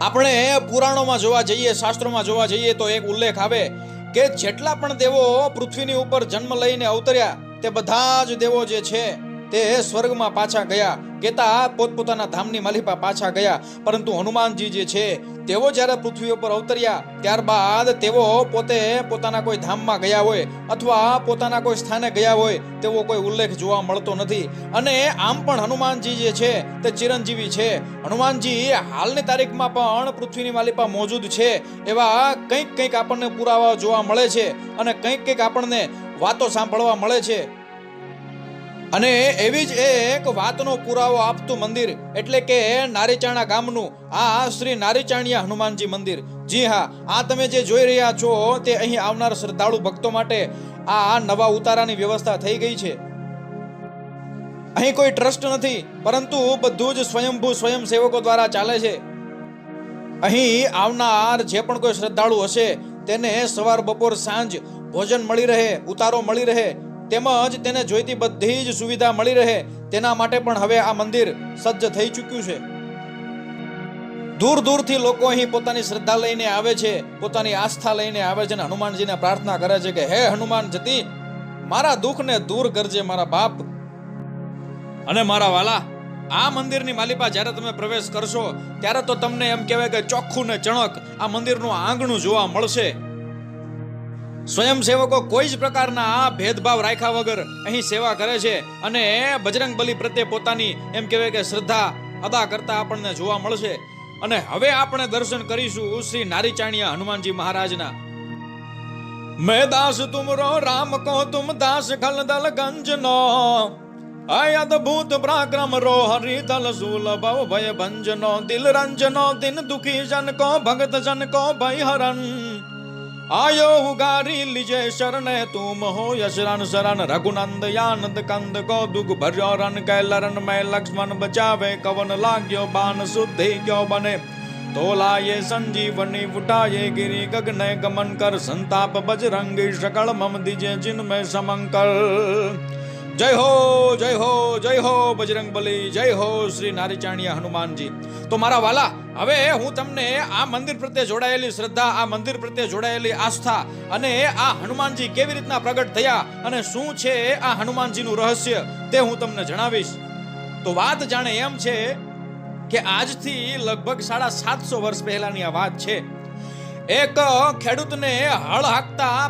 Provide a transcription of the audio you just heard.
આપણે પુરાણોમાં જોવા જઈએ, શાસ્ત્રોમાં જોવા જઈએ તો એક ઉલ્લેખ આવે કે જેટલા પણ દેવો પૃથ્વીની ઉપર જન્મ લઈને અવતર્યા, તે બધા જ દેવો જે છે તે સ્વર્ગમાં પાછા ગયા. કેતા પોતપોતાના ધામની માલિપા પાછા ગયા. પરંતુ હનુમાનજી જે છે, તેઓ જ્યારે પૃથ્વી ઉપર અવતર્યા, ત્યારબાદ તેઓ પોતે પોતાના કોઈ ધામમાં ગયા હોય અથવા પોતાના કોઈ સ્થાને ગયા હોય, તેવો કોઈ ઉલ્લેખ જોવા મળતો નથી. અને આમ પણ હનુમાનજી જે છે, તે ચિરંજીવી છે. હનુમાનજી હાલની તારીખમાં પણ પૃથ્વીની માલિપા મોજૂદ છે. એવા કંઈક કંઈક આપણને પુરાવા જોવા મળે છે અને કંઈક કંઈક આપણને વાતો સાંભળવા મળે છે. અને એવી જ એક વાતનો પુરાવો આપતું મંદિર, એટલે કે નારીચાણા ગામનું, આ શ્રી નારીચાણિયા હનુમાનજી મંદિર. જી હા, આ તમે જે જોઈ રહ્યા છો, તે અહીં આવનાર શ્રદ્ધાળુ ભક્તો માટે આ નવા ઉતારાની વ્યવસ્થા થઈ ગઈ છે. અહીં કોઈ ટ્રસ્ટ નથી, પરંતુ બધું જ સ્વયંભૂ સ્વયંસેવકો દ્વારા ચાલે છે. અહીં આવનાર જે પણ કોઈ શ્રદ્ધાળુ હશે, તેને સવાર બપોર સાંજ ભોજન મળી રહે, ઉતારો મળી રહે તેમજ તેને જોઈતી બધી જ સુવિધા મળી રહે, તેના માટે પણ હવે આ મંદિર સજ્જ થઈ ચૂક્યું છે. દૂર દૂરથી લોકો અહીં પોતાની શ્રદ્ધા લઈને આવે છે, પોતાની આસ્થા લઈને આવે છે અને હનુમાનજીને પ્રાર્થના કરે છે કે, હે હનુમાન, જતી, મારા દુઃખને દૂર કરજે મારા બાપ. અને મારા વાલા, આ મંદિરની માલિપા જ્યારે તમે પ્રવેશ કરશો, ત્યારે તો તમને એમ કહેવાય કે ચોખ્ખું ને ચણક આ મંદિરનું આંગણું જોવા મળશે. સ્વયંસેવકો કોઈ જ પ્રકારના ભેદભાવ રાખ્યા વગર અહીં સેવા કરે છે અને બજરંગ બલી પ્રત્યે પોતાની એમ કહેવાય કે શ્રદ્ધા અદા કરતા આપણને જોવા મળશે. અને હવે આપણે દર્શન કરીશું શ્રી નારીચાણિયા હનુમાનજી મહારાજના. મેં દાસ તુમરો, રામ કો તુમ દાસ ખલદલ ગંજ નો અય અદભૂત પરાક્રમ રો હરિદલ સુલ ભવ ભય ભંજનો. દિલ રંજનો, દિન દુખી જન કો, ભગત જન કો, ભય आयो उगारी लिजे शरण, तुम हो यशरण शरण, रघुनंद यानंद कंद को दुख भर्यो रन कै लरन मै लक्ष्मण, बचावे, कवन लाग्यो बान शुद्धि, क्यों बने? तोला ये संजीवनी उठाए गिरी, गगन, गमन कर, संताप, बजरंगी सकल मम, दिजे जिन में समंकर जय हो जय हो જય હો બજરંગ બલી, જય હો શ્રી નારીચાણીયા હનુમાનજી. તો મારા વાલા, હવે હું તમને આ મંદિર પ્રત્યે જોડાયેલી શ્રદ્ધા, આ મંદિર પ્રત્યે જોડાયેલી આસ્થા અને આ હનુમાનજી કેવી રીતના પ્રગટ થયા અને શું છે આ હનુમાનજીનું રહસ્ય તે હું તમને જણાવીશ. તો વાત જાણે એમ છે કે આજથી લગભગ સાડા સાતસો વર્ષ પહેલાની આ વાત છે. એક ખેડૂતને હળ હાંકતા